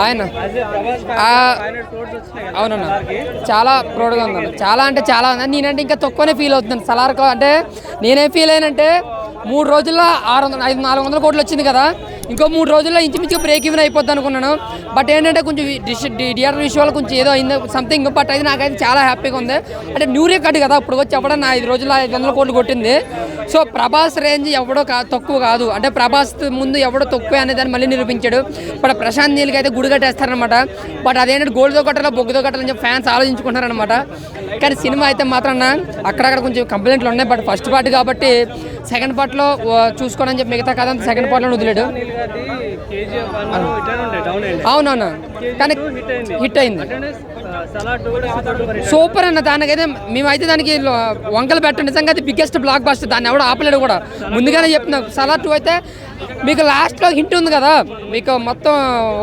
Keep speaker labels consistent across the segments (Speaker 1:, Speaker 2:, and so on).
Speaker 1: ఆయన. ఆ, అవునన్నా. చాలా ప్రౌడ్గా ఉందన్న. చాలా అంటే చాలా ఉంది. నేనంటే ఇంకా తక్కువనే ఫీల్ అవుతున్నాను. సలార్కో అంటే నేనేం ఫీల్ అయినంటే మూడు రోజుల్లో ఆరు వందల ఐదు నాలుగు వందల కోట్లు వచ్చింది కదా. ఇంకో మూడు రోజుల్లో ఇంచుమించుగా బ్రేక్ ఈవెన్ అయిపోద్ది అనుకున్నాను. బట్ ఏంటంటే కొంచెం డిఆర్ విషయాలు కొంచెం ఏదో అయింది. సంథింగ్ బట్ అయితే నాకైతే చాలా హ్యాపీగా ఉంది. అంటే న్యూ రికార్డ్ కదా ఇప్పుడు వచ్చి ఎవడో నా ఐదు రోజుల్లో ఐదు వందల కోట్లు కొట్టింది. సో ప్రభాస్ రేంజ్ ఎవడో తక్కువ కాదు. అంటే ప్రభాస్ ముందు ఎవడో తక్కువ అనే దాన్ని మళ్ళీ నిరూపించాడు. బట్ ప్రశాంత్ నీళ్ళకి అయితే గుడి కట్టేస్తారనమాట బట్ అదేంటంటే గోల్డ్తో కట్టాలో బొగ్గుతో కట్టాలని చెప్పి ఫ్యాన్స్ ఆలోచించుకుంటారనమాట కానీ సినిమా అయితే మాత్రం అక్కడక్కడ కొంచెం కంప్లైంట్లు ఉన్నాయి. బట్ ఫస్ట్ పార్ట్ కాబట్టి సెకండ్ పార్ట్లో చూసుకోవడం అని చెప్పి మిగతా కథ సెకండ్ పార్ట్లో వదిలేడు. అవునవును. కానీ హిట్ అయింది. సూపర్ అన్న దానికైతే మేమైతే దానికి వంకలు పెట్టండి. నిజంగా అది బిగ్గెస్ట్ బ్లాక్ బస్టర్ దాన్ని ఎవడో ఆపలేడు కూడా. ముందుగానే చెప్తున్నా సలార్ టూ అయితే మీకు లాస్ట్లో హింట్ ఉంది కదా? మీకు మొత్తం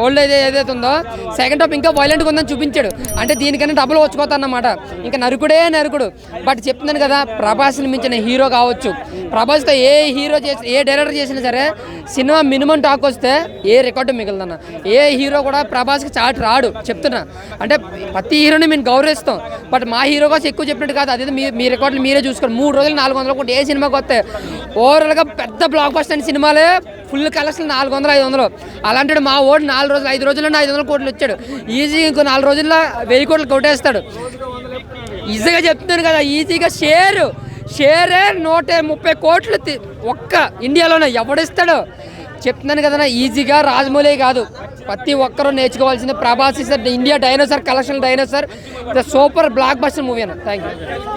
Speaker 1: ఓల్డ్ ఏజ్ ఏదైతే ఉందో సెకండ్ హాఫ్ ఇంకా వైలెంట్గా ఉందని చూపించాడు. అంటే దీనికన్నా డబ్బులు వచ్చుకోతాన్నమాట ఇంకా నరుకుడే నరుకుడు. బట్ చెప్తున్నాను కదా ప్రభాస్ని మించిన హీరో కావచ్చు. ప్రభాస్తో ఏ హీరో చేసి ఏ డైరెక్టర్ చేసినా సరే సినిమా మినిమం టాక్ వస్తే ఏ రికార్డు మిగిలిందన్న. ఏ హీరో కూడా ప్రభాస్కి చాటు రాడు. చెప్తున్నా. అంటే ప్రతి హీరోని మేము గౌరవిస్తాం. బట్ మా హీరో కోసం ఎక్కువ చెప్పినట్టు కాదు. అదే మీ మీ రికార్డులు మీరే చూసుకోండి. మూడు రోజులు నాలుగు వందలు కూడా ఏ సినిమాకి వస్తే ఓవరాల్గా పెద్ద బ్లాక్ బస్టర్ సినిమాలే ఫుల్ కలెక్షన్ నాలుగు వందలు ఐదు వందలు. అలాంటి మా ఓడి నాలుగు రోజులు ఐదు రోజుల్లో ఐదు వందల కోట్లు వచ్చాడు ఈజీగా ఇంకో నాలుగు రోజుల్లో వెయ్యి కోట్లు కొట్టేస్తాడు. ఈజీగా చెప్తున్నాను కదా ఈజీగా షేర్. షేరే నూట ముప్పై కోట్లు ఒక్క ఇండియాలోనే ఎవడిస్తాడు? చెప్తున్నాను కదా ఈజీగా రాజమౌళి కాదు. ప్రతి ఒక్కరూ నేర్చుకోవాల్సింది Prabhas sir India dinosaur collection dinosaur the super blockbuster movie అన్న. Thank you